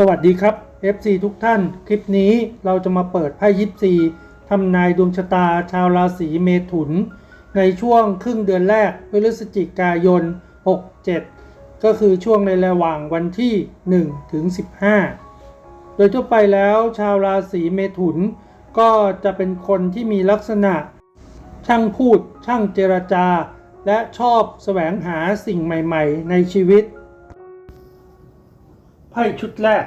สวัสดีครับ FC ทุกท่าน คลิปนี้เราจะมาเปิดไพ่ยิปซีทำนายดวงชะตาชาวราศีเมถุน ในช่วงครึ่งเดือนแรกพฤศจิกายน 67 ก็คือช่วงในระหว่างวันที่ 1 ถึง 15 โดยทั่วไปแล้วชาวราศีเมถุน ก็จะเป็นคนที่มีลักษณะ ช่างพูด ช่างเจรจา และชอบแสวงหาสิ่งใหม่ ๆ ในชีวิต ไพ่ชุดแรก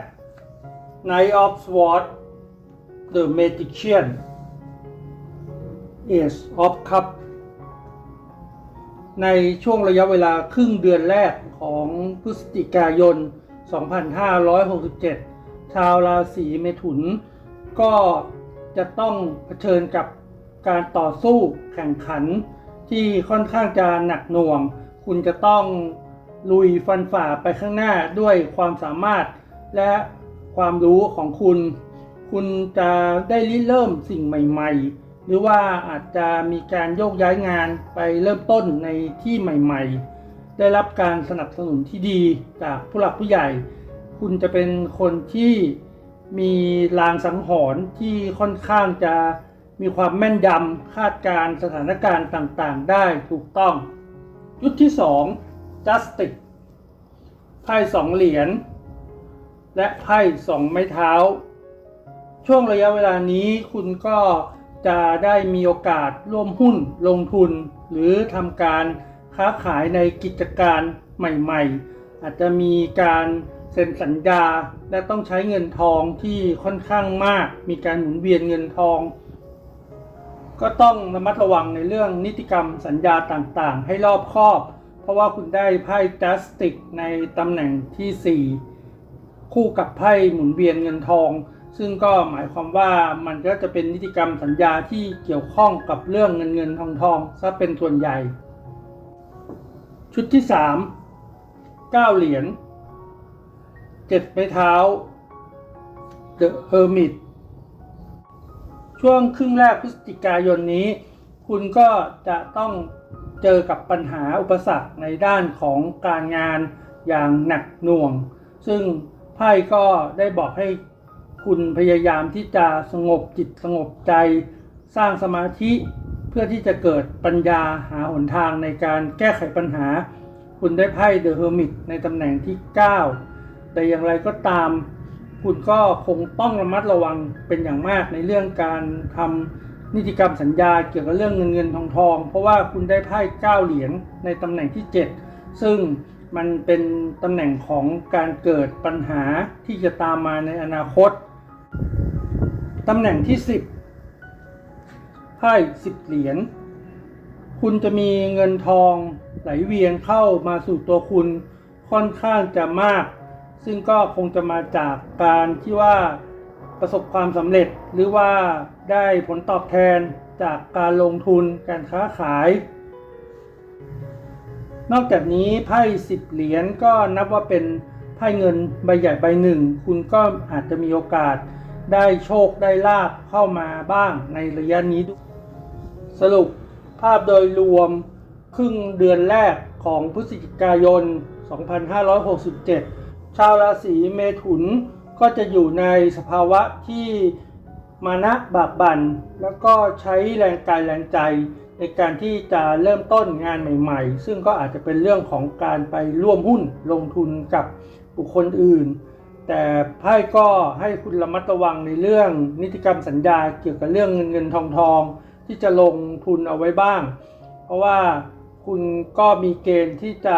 Knight of Swords The Magician Ace of Cup ในช่วงระยะเวลาครึ่งเดือนแรกของพฤศจิกายน 2567 ชาวราศีเมถุน ก็จะต้องเผชิญกับการต่อสู้แข่งขันที่ค่อนข้างจะหนักหน่วง คุณจะต้อง ลุยฟันฝ่าไปข้างหน้าด้วยความสามารถและความรู้ของคุณ คุณจะได้ริเริ่มสิ่งใหม่ ๆ หรือว่าอาจจะมีการโยกย้ายงานไปเริ่มต้นในที่ใหม่ ๆ ได้รับการสนับสนุนที่ดีจากผู้หลักผู้ใหญ่ คุณจะเป็นคนที่มีลางสังหรณ์ที่ค่อนข้างจะมีความแม่นยำคาดการสถานการณ์ต่างๆ ได้ถูกต้อง ยุทธที่ 2 Justice ไพ่สองเหรียญ และไพ่สองไม้เท้า ช่วงระยะเวลานี้คุณก็จะได้มีโอกาสร่วมหุ้นลงทุน หรือทำการค้าขายในกิจการใหม่ ๆ อาจจะมีการเซ็นสัญญาและต้องใช้เงินทองที่ค่อนข้างมาก มีการหมุนเวียนเงินทอง ก็ต้องระมัดระวังในเรื่องนิติกรรมสัญญาต่างๆ ให้รอบคอบ เพราะว่าคุณได้ไพ่จัสติกในตำแหน่งทีสี่ 4 คู่กับไพ่หมุนเวียนเงินทอง ซึ่งก็หมายความว่ามันก็จะเป็นนิติกรรมสัญญาที่เกี่ยวข้องกับเรื่องเงินเงินทองทองซะเป็นส่วนใหญ่ ชุดที่ 3 9 เหรียญ7ไม้เท้า The Hermit ช่วงครึ่งแรกพฤศจิกายนนี้ คุณก็จะต้อง เจอกับปัญหาอุปสรรคในด้านของการงานอย่างหนักหน่วง ซึ่งไพ่ก็ได้บอกให้คุณพยายามที่จะสงบจิตสงบใจ สร้างสมาธิเพื่อที่จะเกิดปัญญาหาหนทางในการแก้ไขปัญหา คุณได้ไพ่เดอะเฮอร์มิตในตำแหน่งที่ 9 แต่อย่างไรก็ตาม คุณก็คงต้องระมัดระวังเป็นอย่างมากในเรื่องการทำ นิติกรรมสัญญาเกี่ยวกับเรื่องเงินเงินทองทอง เพราะว่าคุณได้ไพ่9เหรียญในตำแหน่งที่ 7 ซึ่งมันเป็นตำแหน่งของการเกิดปัญหาที่จะตามมาในอนาคตตำแหน่งที่ 10ไพ่10 เหรียญคุณจะมีเงินทองไหลเวียนเข้ามาสู่ตัวคุณค่อนข้างจะมาก ซึ่งก็คงจะมาจากการที่ว่า ประสบความสำเร็จหรือว่าได้ผลตอบแทนจากการลงทุนการค้าขาย นอกจากนี้ไพ่สิบเหรียญก็นับว่าเป็นไพ่เงินใบใหญ่ใบหนึ่ง คุณก็อาจจะมีโอกาสได้โชคได้ลาบเข้ามาบ้างในระยะนี้ด้วยสรุปภาพโดยรวมครึ่งเดือนแรกของพฤศจิกายน 2567 ชาวราศีเมถุน ก็จะอยู่ในสภาวะที่มานะบากบัน่นแล้วก็ใช้แรงกายแรงใจในการที่จะเริ่มต้นงานใหม่ ๆ ซึ่งก็อาจจะเป็นเรื่องของการไปร่วมหุ้นลงทุนกับบุคคลอื่น แต่ไพ่ก็ให้คุณระมัดระวังในเรื่องนิติกรรมสัญญาเกี่ยวกับเรื่องเงินเงินทองทองที่จะลงทุนเอาไว้บ้าง เพราะว่าคุณก็มีเกณฑ์ที่จะ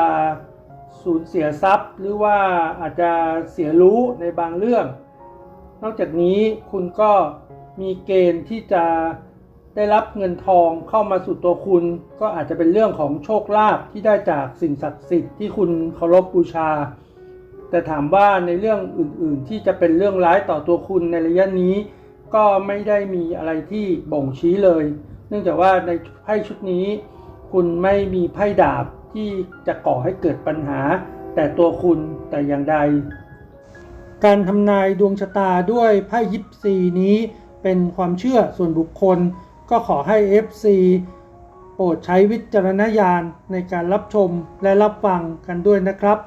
สูญเสียทรัพย์ หรือว่าอาจจะเสียรู้ในบางเรื่อง นอกจากนี้คุณก็มีเกณฑ์ที่จะได้รับเงินทองเข้ามาสู่ตัวคุณ ก็อาจจะเป็นเรื่องของโชคลาภที่ได้จากสิ่งศักดิ์สิทธิ์ที่คุณเคารพบูชา แต่ถามว่าในเรื่องอื่นๆ ที่จะเป็นเรื่องร้ายต่อตัวคุณในระยะนี้ ก็ไม่ได้มีอะไรที่บ่งชี้เลย เนื่องจากว่าในไพ่ชุดนี้ คุณไม่มีไพ่ดาบ ที่จะก่อให้เกิดปัญหา แต่ตัวคุณแต่อย่างใด การทำนายดวงชะตาด้วยไพ่ยิปซีนี้เป็นความเชื่อส่วนบุคคล ก็ขอให้ FC โปรดใช้วิจารณญาณในการรับชมและรับฟังกันด้วยนะครับ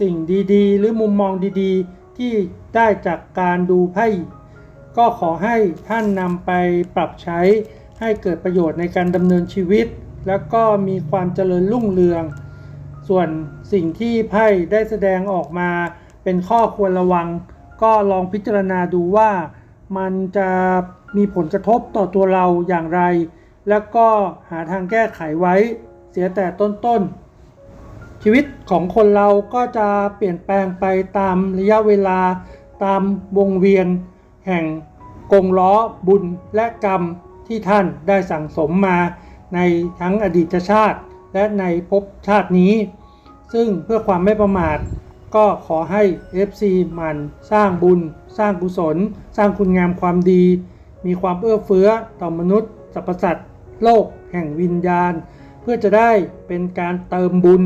สิ่งดีๆ หรือมุมมองดีๆ ที่ได้จากการดูไพ่ก็ขอให้ท่านนำไปปรับใช้ให้เกิดประโยชน์ในการดำเนินชีวิต แล้วก็มีความเจริญรุ่งเรือง ส่วนสิ่งที่ไพ่ได้แสดงออกมาเป็นข้อควรระวัง ก็ลองพิจารณาดูว่ามันจะมีผลกระทบต่อตัวเราอย่างไร แล้วก็หาทางแก้ไขไว้เสียแต่ต้นๆ ชีวิตของคนเราก็จะเปลี่ยนแปลงไปตามระยะเวลาตามวงเวียน แห่งกงล้อบุญและกรรมที่ท่านได้สั่งสมมา ในทั้งอดีตชาติ และในภพชาตินี้ ซึ่งเพื่อความไม่ประมาท ก็ขอให้ FC มันสร้างบุญ สร้างกุศล สร้างคุณงามความดี มีความเอื้อเฟื้อต่อมนุษย์สรรพสัตว์โลกแห่งวิญญาณ เพื่อจะได้เป็นการเติมบุญ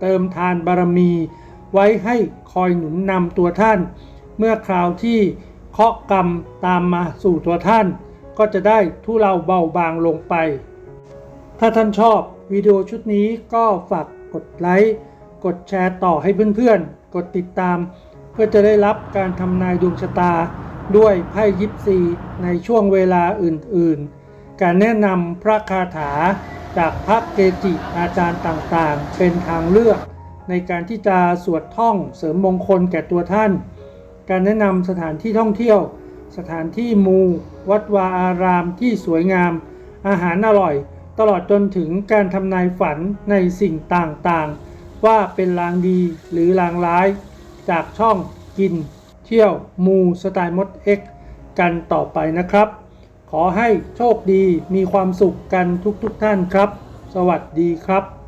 เติมทานบารมี ไว้ให้คอยหนุนนำตัวท่าน เมื่อคราวที่เคาะกรรมตามมาสู่ตัวท่าน ก็จะได้ทุเลาเบาบางลงไป ถ้าท่านชอบวิดีโอชุดนี้ก็ฝากกดไลค์ กดแชร์ต่อให้เพื่อนๆ กดติดตาม เพื่อจะได้รับการทำนายดวงชะตา ด้วยไพ่ยิปซีในช่วงเวลาอื่นๆ การแนะนำพระคาถาจากพระเกจิอาจารย์ต่างๆ เป็นทางเลือก ในการที่จะสวดท่องเสริมมงคลแก่ตัวท่าน การแนะนำสถานที่ท่องเที่ยว สถานที่มู วัดวาอารามที่สวยงาม อาหารอร่อย ตลอดจนถึงการทำนายฝันในสิ่งต่างๆ ว่าเป็นลางดีหรือลางร้าย จากช่องกิน เที่ยวมูสไตล์มดเอ็กกันต่อไปนะครับ ขอให้โชคดีมีความสุขกันทุกๆทท่านครับ สวัสดีครับ